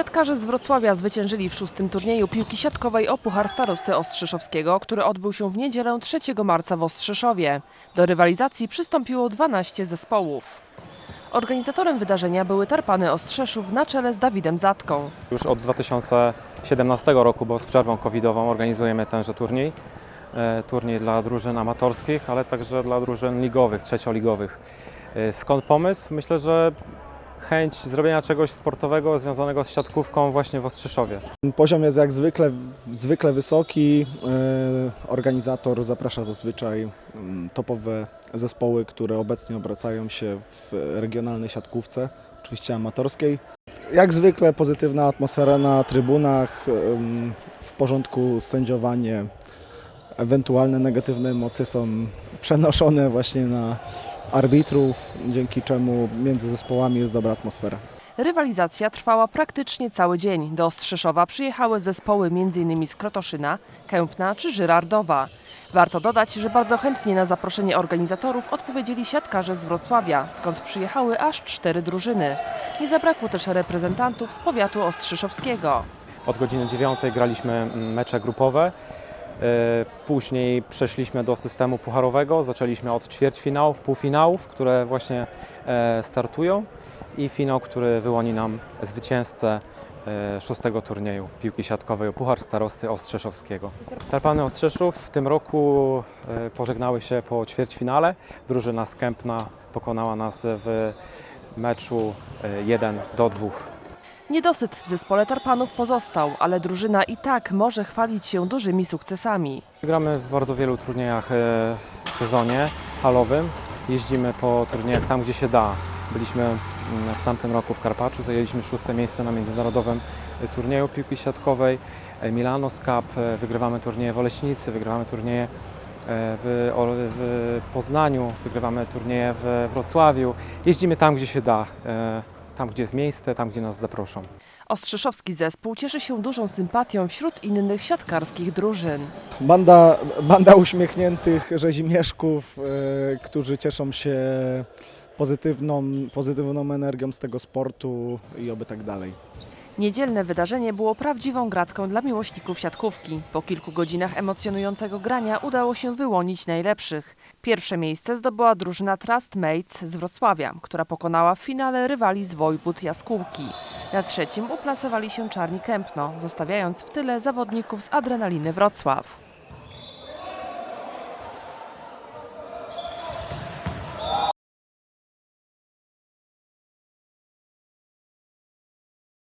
Siatkarze z Wrocławia zwyciężyli w szóstym turnieju piłki siatkowej o Puchar Starosty Ostrzeszowskiego, który odbył się w niedzielę 3 marca w Ostrzeszowie. Do rywalizacji przystąpiło 12 zespołów. Organizatorem wydarzenia były Tarpany Ostrzeszów na czele z Dawidem Zatką. Już od 2017 roku, bo z przerwą covidową organizujemy tenże turniej. E, Turniej dla drużyn amatorskich, ale także dla drużyn ligowych, trzecioligowych. E, Skąd pomysł? Myślę, że chęć zrobienia czegoś sportowego związanego z siatkówką właśnie w Ostrzyszowie. Poziom jest jak zwykle, zwykle wysoki. E, Organizator zaprasza zazwyczaj mm, topowe zespoły, które obecnie obracają się w regionalnej siatkówce, oczywiście amatorskiej. Jak zwykle pozytywna atmosfera na trybunach, em, w porządku sędziowanie. Ewentualne negatywne emocje są przenoszone właśnie na arbitrów, dzięki czemu między zespołami jest dobra atmosfera. Rywalizacja trwała praktycznie cały dzień. Do Ostrzeszowa przyjechały zespoły m.in. z Krotoszyna, Kępna czy Żyrardowa. Warto dodać, że bardzo chętnie na zaproszenie organizatorów odpowiedzieli siatkarze z Wrocławia, skąd przyjechały aż cztery drużyny. Nie zabrakło też reprezentantów z powiatu ostrzeszowskiego. Od godziny 9 graliśmy mecze grupowe. E, Później przeszliśmy do systemu pucharowego. Zaczęliśmy od ćwierćfinałów, półfinałów, które właśnie e, startują i finał, który wyłoni nam zwycięzcę e, szóstego turnieju piłki siatkowej Puchar Starosty Ostrzeszowskiego. Tarpany Ostrzeszów w tym roku pożegnały się po ćwierćfinale. Drużyna z Kępna pokonała nas w meczu e, 1 do 2. Niedosyt w zespole Tarpanów pozostał, ale drużyna i tak może chwalić się dużymi sukcesami. Gramy w bardzo wielu turniejach e, w sezonie halowym. Jeździmy po turniejach tam, gdzie się da. Byliśmy mm, w tamtym roku w Karpaczu, zajęliśmy szóste miejsce na międzynarodowym e, turnieju piłki siatkowej. E, Milano Cup, wygrywamy turnieje w Oleśnicy, wygrywamy turnieje w, w Poznaniu, wygrywamy turnieje w Wrocławiu. Jeździmy tam, gdzie się da, tam, gdzie jest miejsce, tam, gdzie nas zaproszą. Ostrzeszowski zespół cieszy się dużą sympatią wśród innych siatkarskich drużyn. Banda, banda uśmiechniętych rzezimieszków, e, którzy cieszą się pozytywną, pozytywną energią z tego sportu i oby tak dalej. Niedzielne wydarzenie było prawdziwą gratką dla miłośników siatkówki. Po kilku godzinach emocjonującego grania udało się wyłonić najlepszych. Pierwsze miejsce zdobyła drużyna Trust Mates z Wrocławia, która pokonała w finale rywali z Wojbud Jaskółki. Na trzecim uplasowali się Czarni Kępno, zostawiając w tyle zawodników z Adrenaliny Wrocław.